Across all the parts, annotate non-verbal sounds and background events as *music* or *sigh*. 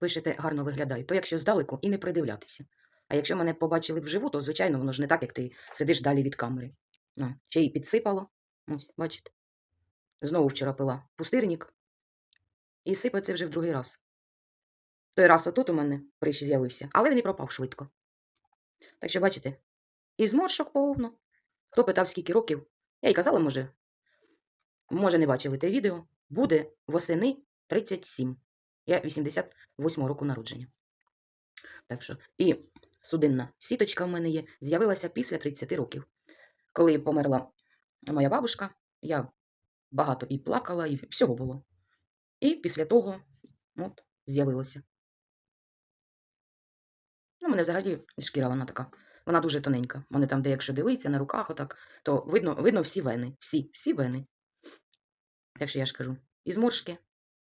пишете, гарно виглядаю, то якщо здалеку і не придивлятися. А якщо мене побачили вживу, то, звичайно, воно ж не так, як ти сидиш далі від камери. Ну, ще й підсипало. Ось, бачите. Знову вчора пила пустирник. І сипе це вже в другий раз. Той раз отут у мене прищ з'явився, але він і пропав швидко. Так що, бачите, і зморшок повно. Хто питав, скільки років, я й казала, може, може, не бачили те відео. Буде восени 37. Я 88 року народження. Так що, і судинна сіточка в мене є, з'явилася після 30 років. Коли померла моя бабушка, я багато і плакала, і всього було. І після того от, з'явилося. Ну, мене взагалі шкіра вона така. Вона дуже тоненька. Вони там, де якщо дивитися на руках, отак, то видно, видно всі вени. Всі, всі вени. Так що я ж кажу, і зморшки,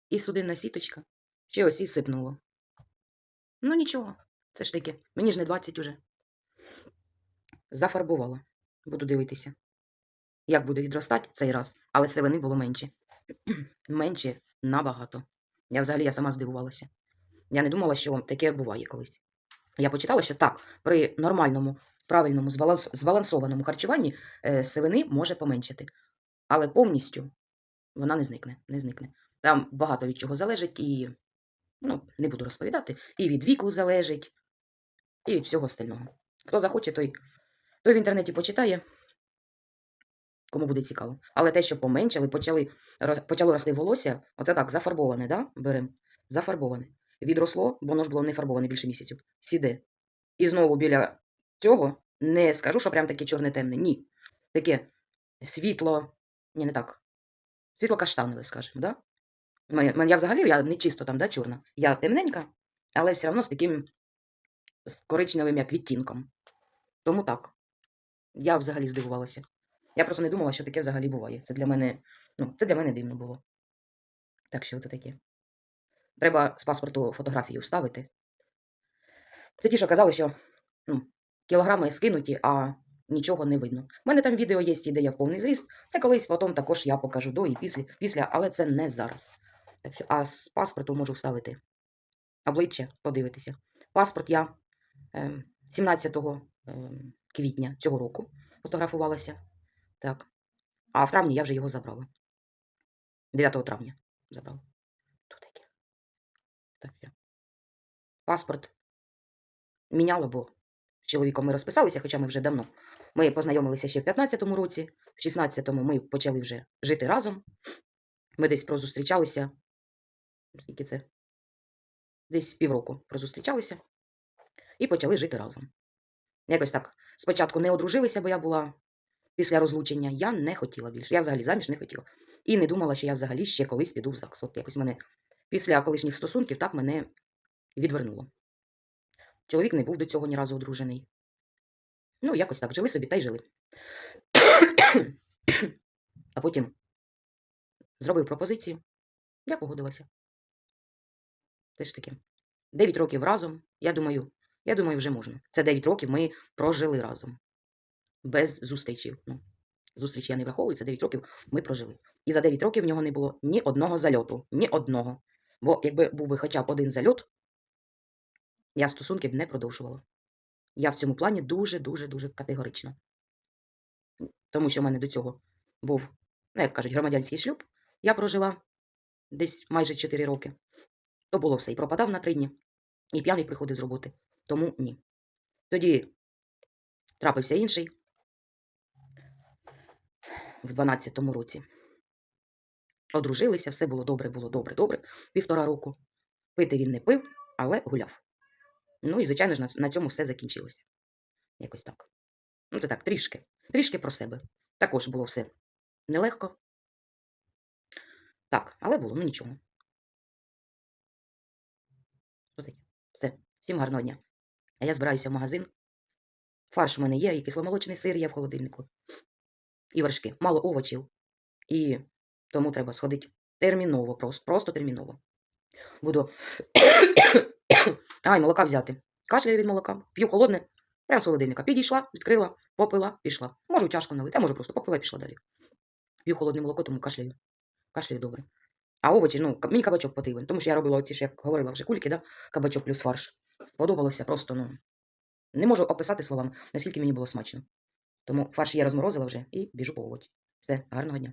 і судинна сіточка, ще ось і сипнуло. Ну нічого, це ж таки, мені ж не 20 уже. Зафарбувала. Буду дивитися. Як буде відростати цей раз, але це вини було менше. *clears throat* менше набагато. Я взагалі я сама здивувалася. Я не думала, що таке буває колись. Я почитала, що так, при нормальному, правильному, збалансованому харчуванні е, сивини може поменшити. Але повністю вона не зникне. Не зникне. Там багато від чого залежить, і ну, не буду розповідати, і від віку залежить, і від всього остального. Хто захоче, той, той в інтернеті почитає, кому буде цікаво. Але те, що поменшали, почали, почало рости волосся, оце так, зафарбоване, да? беремо. Зафарбоване. Відросло, бо воно ж було не фарбоване більше місяців. Сіде. І знову біля цього не скажу, що прям таке чорне темне. Ні. Таке світло. Ні, не так. Світло каштанове, скажімо, да? Я взагалі я не чисто там, да, чорна. Я темненька, але все одно з таким з коричневим як відтінком. Тому так. Я взагалі здивувалася. Я просто не думала, що таке взагалі буває. Це для мене, ну, це для мене дивно було. Так що ото таке. Треба з паспорту фотографію вставити. Це ті, що казали, що ну, кілограми скинуті, а нічого не видно. У мене там відео є, де я в повний зріст. Це колись потім також я покажу до і після, після але це не зараз. Так що, а з паспорту можу вставити обличчя, подивитися. Паспорт я е, 17 е, квітня цього року фотографувалася. Так. А в травні я вже його забрала. 9 травня забрала. Тут таке. Так, я. Паспорт міняла, бо з чоловіком ми розписалися, хоча ми вже давно. Ми познайомилися ще в 15-му році, в 16-му ми почали вже жити разом. Ми десь прозустрічалися. Скільки це? Десь півроку прозустрічалися і почали жити разом. Якось так. Спочатку не одружилися, бо я була після розлучення. Я не хотіла більше. Я взагалі заміж не хотіла. І не думала, що я взагалі ще колись піду в ЗАГС. От якось мене після колишніх стосунків так мене відвернуло. Чоловік не був до цього ні разу одружений. Ну, якось так, жили собі та й жили. а потім зробив пропозицію. Я погодилася. Це ж таке. Дев'ять років разом, я думаю, я думаю, вже можна. Це 9 років ми прожили разом. Без зустрічів. Ну, зустрічі я не враховую, це 9 років ми прожили. І за 9 років в нього не було ні одного зальоту. Ні одного. Бо якби був би хоча б один зальот, я стосунки б не продовжувала. Я в цьому плані дуже-дуже дуже категорична. Тому що в мене до цього був, ну, як кажуть, громадянський шлюб. Я прожила десь майже 4 роки. То було все. І пропадав на 3 дні. І п'яний приходив з роботи. Тому ні. Тоді трапився інший в 12-му році. Одружилися, все було добре, було добре, добре. Півтора року. Пити він не пив, але гуляв. Ну і, звичайно ж, на цьому все закінчилося. Якось так. Ну, це так, трішки. Трішки про себе. Також було все нелегко. Так, але було, ну нічого. Таке. Всім гарного дня. А я збираюся в магазин. Фарш у мене є, і кисломолочний сир є в холодильнику. І вершки. Мало овочів. І тому треба сходити терміново, просто, просто терміново. Буду. *coughs* Ай, молока взяти. Кашляю від молока, п'ю холодне, прямо з холодильника. Підійшла, відкрила, попила, пішла. Можу чашку налити, а можу просто попила і пішла далі. П'ю холодне молоко, тому кашляю. Кашляю добре. А овочі, ну, мені кабачок потрібен, тому що я робила оці що як говорила вже кульки, да? кабачок плюс фарш. Сподобалося просто, ну, не можу описати словами, наскільки мені було смачно. Тому фарш я розморозила вже і біжу по овочі. Все, гарного дня.